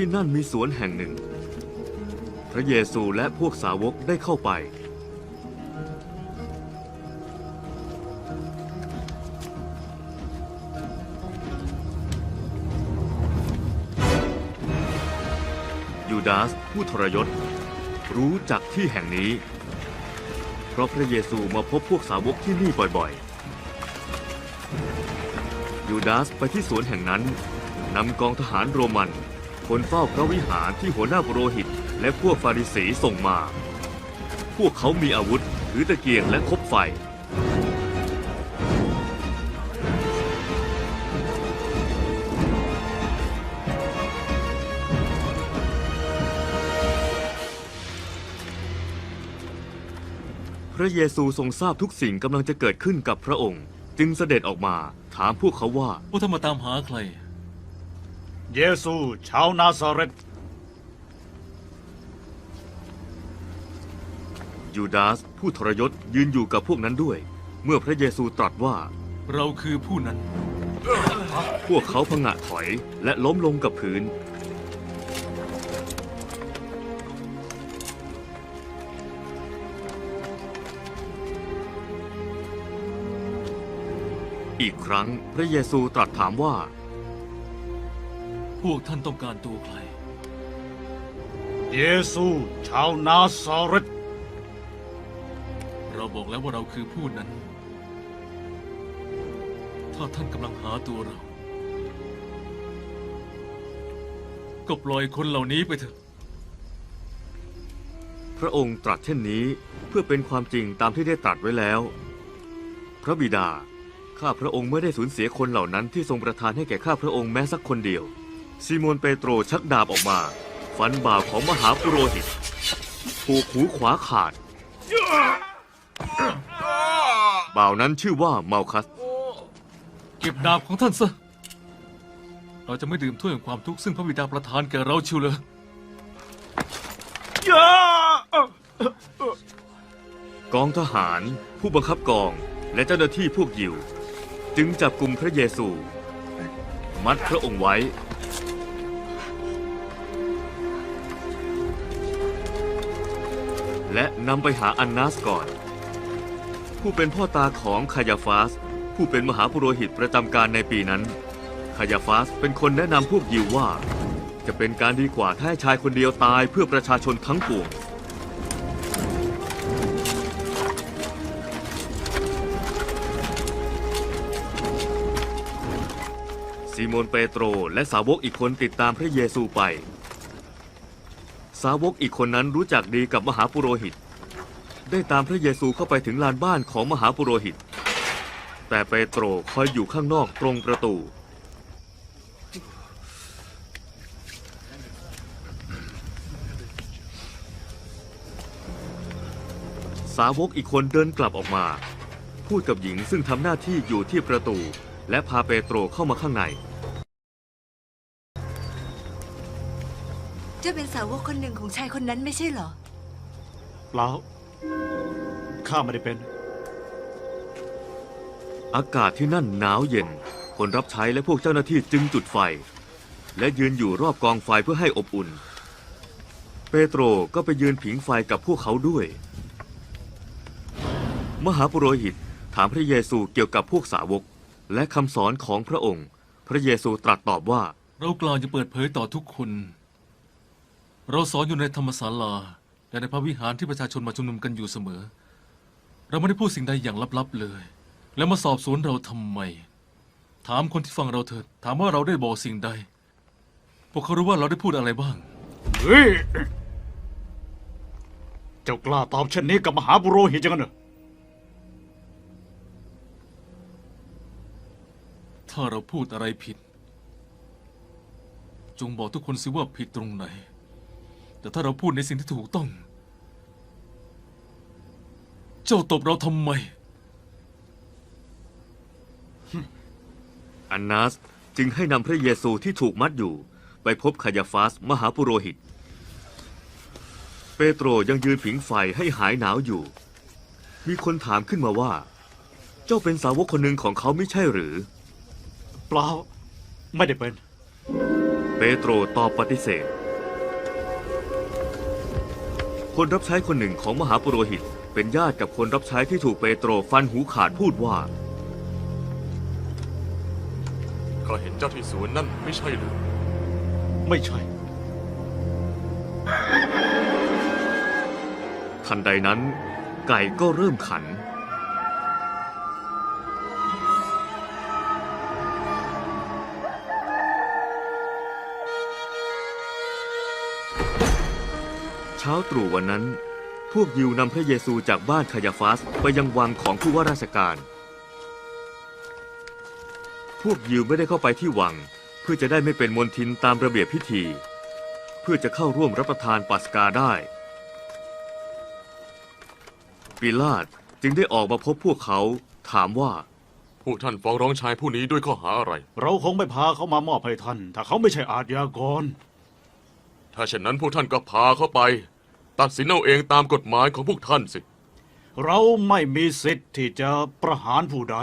ที่นั่นมีสวนแห่งหนึ่ง พระเยซูและพวกสาวกได้เข้าไป ยูดาสผู้ทรยศ รู้จักที่แห่งนี้ เพราะพระเยซูมาพบพวกสาวกที่นี่บ่อยๆ ยูดาสไปที่สวนแห่งนั้นนำกองทหารโรมัน คนเฝ้าพระวิหารที่หัวหน้าปุโรหิต และพวกฟาริสีส่งมา พวกเขามีอาวุธถือตะเกียงและคบไฟ พระเยซูทรงทราบทุกสิ่งกำลังจะเกิดขึ้นกับพระองค์ จึงเสด็จออกมาถามพวกเขาว่า พวกท่านมาตามหาใคร เยซูชาวนาซาเรตยูดาสผู้ทรยศยืนอยู่กับพวกนั้นด้วย เมื่อพระเยซูตรัสว่า เราคือผู้นั้น พวกเขาพงะถอยและล้มลงกับพื้น อีกครั้งพระเยซูตรัสถามว่า พวกท่านต้องการตัวใคร เยซูชาวนาซาเรตเราบอกแล้วว่าเราคือผู้นั้น ถ้าท่านกำลังหาตัวเรา ก็ปล่อยคนเหล่านี้ไปเถอะ พระองค์ตรัสเช่นนี้เพื่อเป็นความจริงตามที่ได้ตรัสไว้แล้ว พระบิดา ข้าพระองค์ไม่ได้สูญเสียคนเหล่านั้นที่ทรงประทานให้แก่ข้าพระองค์แม้สักคนเดียว ซีโมนเปโตรชักดาบออกมา ฟันบ่าของมหาปุโรหิตถูกหูขวาขาด บ่าวนั้นชื่อว่าเมาคัส เก็บดาบของท่านซะ เราจะไม่ดื่มถ้วยแห่งความทุกข์ซึ่งพระบิดาประทานแก่เราชิวเลยกองทหารผู้บังคับกองและเจ้าหน้าที่พวกยิว จึงจับกลุ่มพระเยซู มัดพระองค์ไว้ นำไปหาอันนาสก่อน ผู้เป็นพ่อตาของคายาฟาส ผู้เป็นมหาปุโรหิตประจำการในปีนั้นคายาฟาสเป็นคนแนะนำพวกยิวว่า จะเป็นการดีกว่าถ้าชายคนเดียวตายเพื่อประชาชนทั้งปวงซีโมนเปโตรและสาวกอีกคนติดตามพระเยซูไป สาวกอีกคนนั้นรู้จักดีกับมหาปุโรหิต ได้ตามพระเยซูเข้าไปถึงลานบ้านของมหาปุโรหิต แต่เปโตรคอยอยู่ข้างนอกตรงประตู สาวกอีกคนเดินกลับออกมา พูดกับหญิงซึ่งทำหน้าที่อยู่ที่ประตู และพาเปโตรเข้ามาข้างใน เจ้าเป็นสาวกคนหนึ่งของชายคนนั้นไม่ใช่เหรอ เปล่า ข้าไม่ได้เป็น อากาศที่นั่นหนาวเย็น คนรับใช้และพวกเจ้าหน้าที่จึงจุดไฟ และยืนอยู่รอบกองไฟเพื่อให้อบอุ่น เปโตรก็ไปยืนผิงไฟกับพวกเขาด้วย มหาปุโรหิตถามพระเยซูเกี่ยวกับพวกสาวก และคำสอนของพระองค์ พระเยซูตรัสตอบว่า เรากล่าวจะเปิดเผยต่อทุกคน เราสอนอยู่ในธรรมศาลา และในพระวิหารที่ประชาชนมาชุมนุมกันอยู่เสมอ เราไม่ได้พูดสิ่งใดอย่างลับๆเลย แล้วมาสอบสวนเราทำไม ถามคนที่ฟังเราเถิด ถามว่าเราได้บอกสิ่งใด พวกเขารู้ว่าเราได้พูดอะไรบ้าง เฮ้ย เจ้ากล้าตอบเช่นนี้กับมหาบุโรหิตจังกันเหรอถ้าเราพูดอะไรผิด จงบอกทุกคนสิว่าผิดตรงไหน แต่ถ้าเราพูดในสิ่งที่ถูกต้อง เจ้าตบเราทำไม อันนาสจึงให้นำพระเยซูที่ถูกมัดอยู่ ไปพบคายาฟาสมหาปุโรหิต เปโตรยังยืนผิงไฟให้หายหนาวอยู่ มีคนถามขึ้นมาว่า เจ้าเป็นสาวกคนหนึ่งของเขาไม่ใช่หรือ เปล่า ไม่ได้เป็น เปโตรตอบปฏิเสธ คนรับใช้คนหนึ่งของมหาปุโรหิต เป็นญาติกับคนรับใช้ที่ถูกเปโตรฟันหูขาดพูดว่าก็เห็นเจ้าที่สวนนั่นไม่ใช่หรือ ไม่ใช่ ทันใดนั้น ไก่ก็เริ่มขัน ช้าตรู่วันนั้น พวกยิวนำพระเยซูจากบ้านคายาฟาสไปยังวังของผู้ว่าราชการ พวกยิวไม่ได้เข้าไปที่วัง เพื่อจะได้ไม่เป็นมนทินตามระเบียบพิธี เพื่อจะเข้าร่วมรับประทานปัสกาได้ปิลาตจึงได้ออกมาพบพวกเขาถามว่าผู้ท่านฟ้องร้องชายผู้นี้ด้วยข้อหาอะไร เราคงไม่พาเขามามอบให้ท่าน ถ้าเขาไม่ใช่อาชญากร ถ้าเช่นนั้นพวกท่านก็พาเขาไป ตัดสินเอาเองตามกฎหมายของพวกท่านสิ เราไม่มีสิทธิ์ที่จะประหารผู้ใด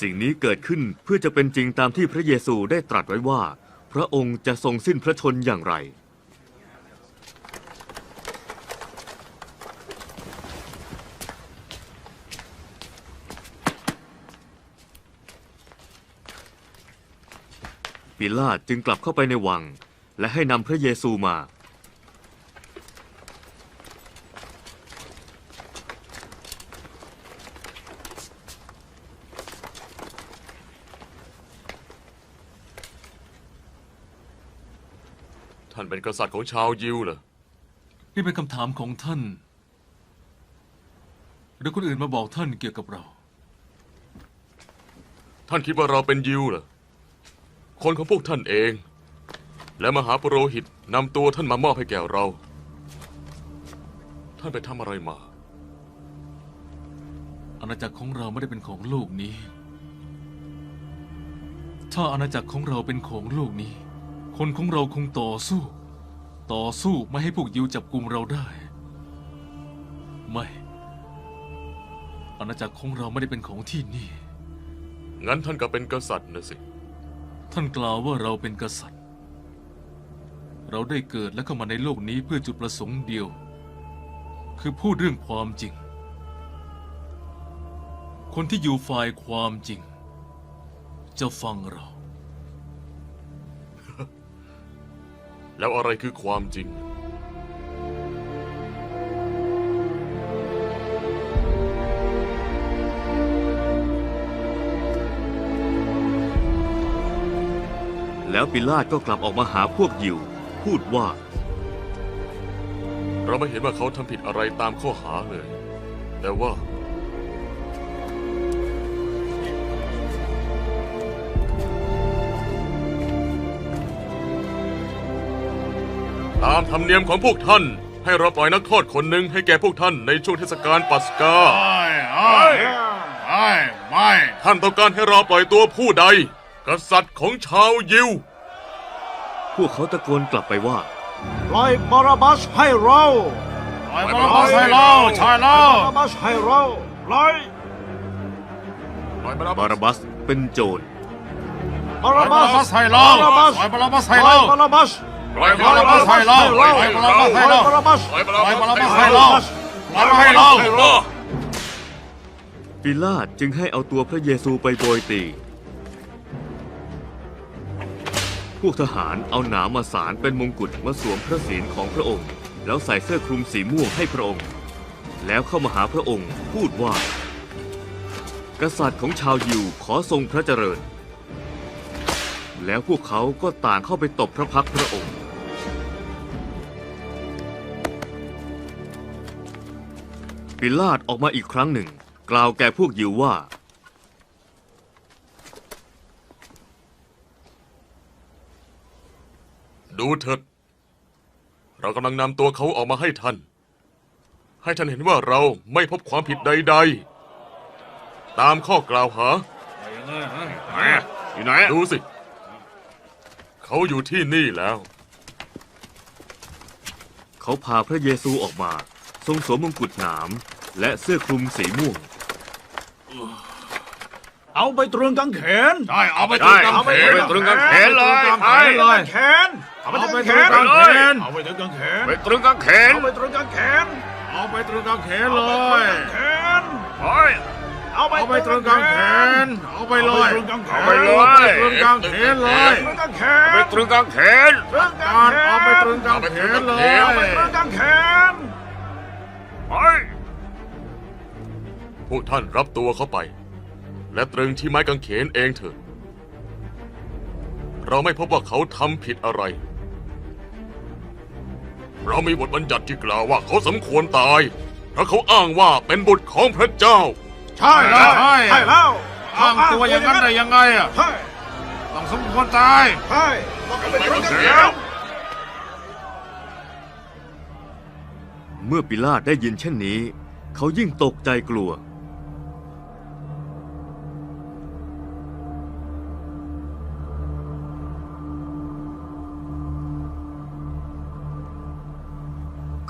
สิ่งนี้เกิดขึ้นเพื่อจะเป็นจริงตามที่พระเยซูได้ตรัสไว้ว่า พระองค์จะทรงสิ้นพระชนอย่างไร ปิลาตจึงกลับเข้าไปในวัง และให้นำพระเยซูมา ท่านเป็น กษัตริย์ของชาวยิวเหรอ นี่เป็นคำถามของท่าน หรือคนอื่นมาบอกท่านเกี่ยวกับเรา ท่านคิดว่าเราเป็นยิวเหรอ คนของพวกท่านเอง และมหาปุโรหิตนำตัวท่านมามอบให้แก่เรา ท่านไปทำอะไรมา อาณาจักรของเราไม่ได้เป็นของโลกนี้ ถ้าอาณาจักรของเราเป็นของโลกนี้ คนของเราคงต่อสู้ ต่อสู้ไม่ให้พวกยิวจับกลุ่มเราได้ ไม่ อาณาจักรของเราไม่ได้เป็นของที่นี่ งั้นท่านก็เป็นกษัตริย์นะสิ ท่านกล่าวว่าเราเป็นกษัตริย์ เราได้เกิดและเข้ามาในโลกนี้เพื่อจุดประสงค์เดียว คือพูดเรื่องความจริง คนที่อยู่ฝ่ายความจริง จะฟังเรา แล้วอะไรคือความจริง แล้วปิลาตก็กลับออกมาหาพวกยิว พูดว่า เราไม่เห็นว่าเขาทำผิดอะไรตามข้อหาเลย แต่ว่าามธรรมเนียมของพวกท่าน ให้เราปล่อยนักโทษคนหนึ่งให้แก่พวกท่านในช่วงเทศกาลปัสกา ไม่ไม่ไม่ไม่ท่านต้องการให้เราปล่อยตัวผู้ใด กษัตริย์ของชาวยิว พวกเขาตะโกนกลับไปว่า ปล่อยบาราบัสให้เราปล่อยบาราบัสให้เราใช่แล้ว บาราบัสให้เราปล่อยบาราบัสเป็นโจร บาราบัสให้เราปล่อยบาราบัสปล่อยบาราบัส ให้เราบาราบัสปล่อยบาราบัสให้เราปล่อยบาราบัสให้เราบาราบัสปล่อยปล่อยบาราบัสให้เราปล่อยให้เราปิลาตจึงให้เอาตัวพระเยซูไปโบยตีพวกทหารเอาหนามมาสารเป็นมงกุฎมาสวมพระศีลของพระองค์แล้วใส่เสื้อคลุมสีม่วงให้พระองค์แล้วเข้ามาหาพระองค์พูดว่ากษัตริย์ของชาวยิวขอทรงพระเจริญแล้วพวกเขาก็ต่างเข้าไปตบพระพักพระองค์ปิล บิลาตออกมาอีกครั้งหนึ่ง กล่าวแก่พวกยิวว่า ดูเถิด เรากำลังนำตัวเขาออกมาให้ท่าน ให้ท่านเห็นว่าเราไม่พบความผิดใด ๆ ตามข้อกล่าวหา อยู่ไหนดูสิ เขาอยู่ที่นี่แล้ว เขาพาพระเยซูออกมา ทรงสวมมงกุฎหนาม และเสื้อคลุมสีม่วง เอาไปตรึงกางเขนใช่เอาไปได้ตรึงกางเอาไปเขนตรึงกางเขนเลยตรึงกางเขนเลยแขนเอาไปตรึงกางเขนเอาไปตรึงกางเขนเอาไปตรึงกางเขนไปตรึงกางเขนเอาไปตรึงกางเขนเอาไปตรึงกางเขนเลเอาไปยตรึงกางเขนไปเอาไปเอาไปตรึงกางเขนเอาไปเลยเอาไปตรึงกางเขนเอาไปเลยตรึงกางเขนเลยตรึงกางเขไปนตรึงกางเขนตรึงกาการงเขนเอาไปตรึงกางเขนเลยเอาไปตรึงกางเขน พวกท่านรับตัวเขาไป และตรึงที่ไม้กางเขนเองเถอะเราไม่พบว่าเขาทำผิดอะไร เรามีบทบัญญัติที่กล่าวว่าเขาสมควรตาย เพราะเขาอ้างว่าเป็นบุตรของพระเจ้า ใช่แล้วใช่ใช่แล้วอ้างตัวอย่างนั้นได้ยังไงอะใช่ต้องสมควรตายใช่ต้องเอาไปตรึงกางเขนเมื่อปิลาตได้ยินเช่นนี้ เขายิ่งตกใจกลัว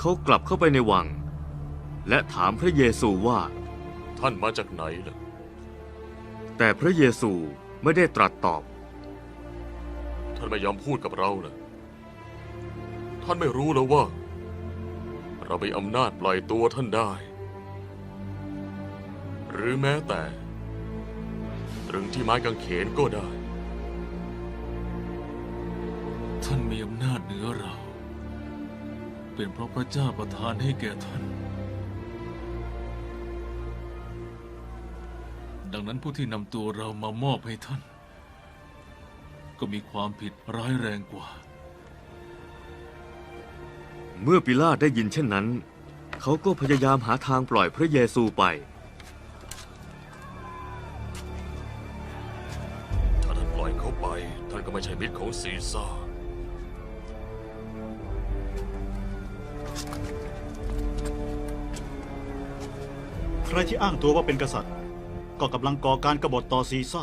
เขากลับเข้าไปในวัง และถามพระเยซูว่า ท่านมาจากไหนล่ะ แต่พระเยซูไม่ได้ตรัสตอบ ท่านไม่ยอมพูดกับเราเลยท่านไม่รู้แล้วว่า เรามีอำนาจปล่อยตัวท่านได้ หรือแม้แต่ตรึงที่ไม้กางเขนก็ได้ ท่านมีอำนาจเหนือเรา เป็นเพราะพระเจ้าประทานให้แก่ท่าน ดังนั้นผู้ที่นำตัวเรามามอบให้ท่าน ก็มีความผิดร้ายแรงกว่า เมื่อปิลาตได้ยินเช่นนั้น เขาก็พยายามหาทางปล่อยพระเยซูไป ถ้าท่านปล่อยเขาไป ท่านก็ไม่ใช่มิตรของซีซ่า ใครที่อ้างตัวว่าเป็นกษัตริย์ ก็กำลังก่อการกบฏต่อซีซ่า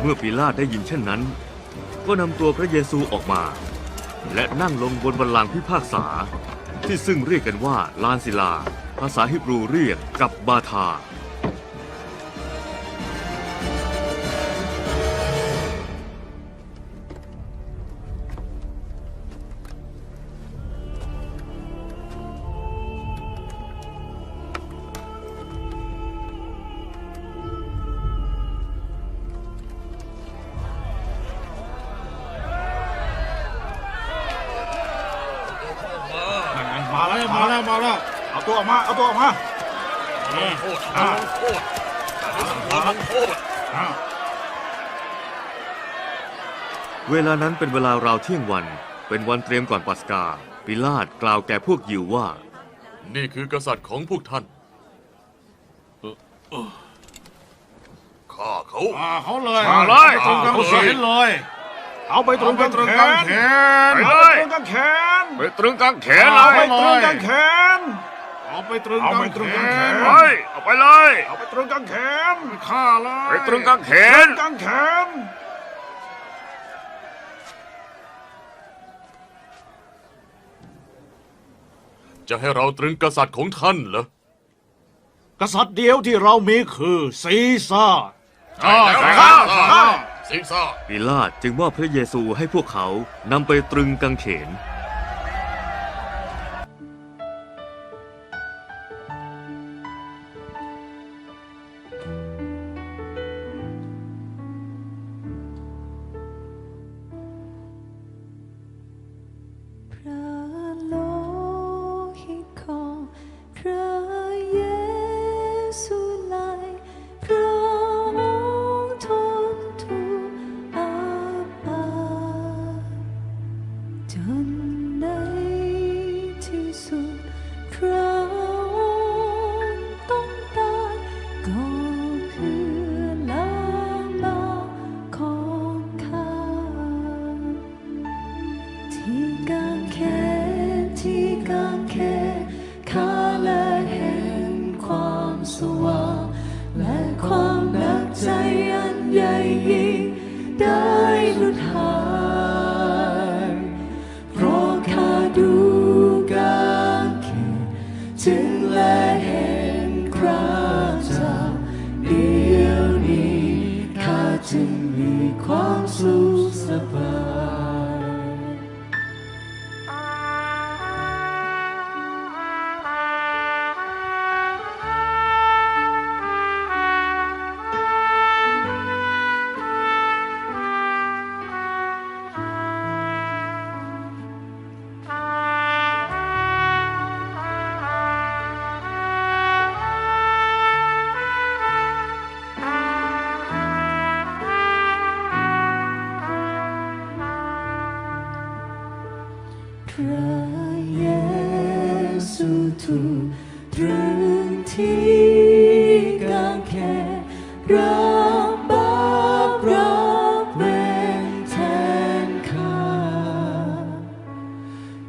เมื่อปิลาตได้ยินเช่นนั้น ก็นำตัวพระเยซูออกมา และนั่งลงบนบัลลังก์พิพากษา ที่ซึ่งเรียกกันว่าลานศิลา ภาษาฮิบรูเรียกกับบาทามา เอาตัวออกมาโทษท่านลงโทษท่านลงโทษเวลานั้นเป็นเวลาราวเที่ยงวัน เป็นวันเตรียมก่อนปัสกา ปิลาตกล่าวแก่พวกยิวว่า นี่คือกษัตริย์ของพวกท่านข้าเขาอ่าเขาเลยมาเลยตรึงกางเขนเลย เอาไปตรึเอางไปกางตรึงเขกางนเขนเอาไปตรึงกางเขนไปตรึงกางเขนเอาเลไปยตรึงกางเขน เอาไปตรึงเอากาไปงตรึเขงกางเขนนไปเอาไปเลยเอาไปตรึงกางเขนฆ่าเลยไปตรึงกางเขตรึนงกางเขนจะให้เราตรึงกษัตริย์ของท่านเหรอ กษัตริย์เดียวที่เรามีคือซีซ่าอ่าใช่ใช่แล้วใช่ซีซ่าร์ปิลาตจึงมอบพระเยซูให้พวกเขานำไปตรึงกางเขน ใจอันใหญ่ยิ่งได้หลุดหาย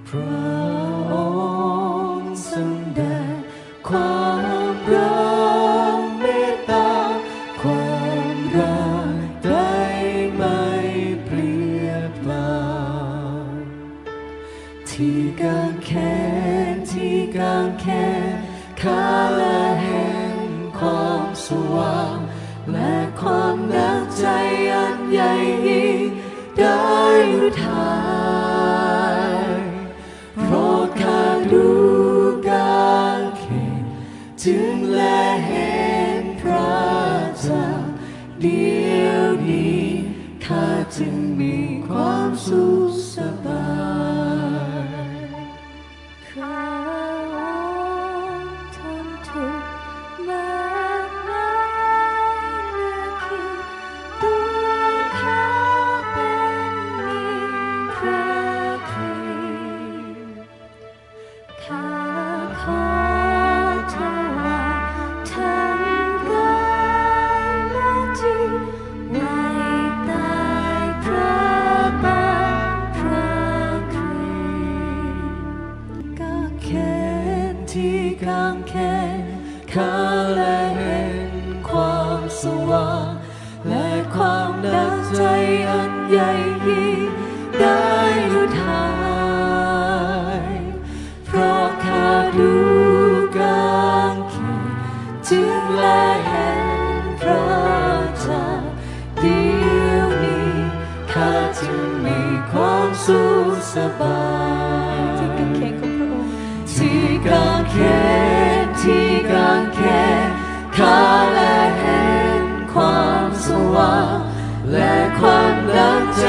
พระองค์ทรงแด่ความรักเมตตา ความรักได้ไม่เปลี่ยนแปลงที่กางแขนที่กางแขนข้าและแห่งความสว่าง และความนักใจอันใหญ่ยิ่งได้หลุดหา จึงและเห็นพระเจ้าเดียวนี้ข้าจึงมีความสุขสบาย ข้าและเห็นความสว่างและความนักใจอันใหญ่ยิ่งได้หลุดหายเพราะข้าดูกางเขนจึงและเห็นพระเจ้าเดียวนี้ข้าจึงมีความสุขสบาย วาและความรักใจ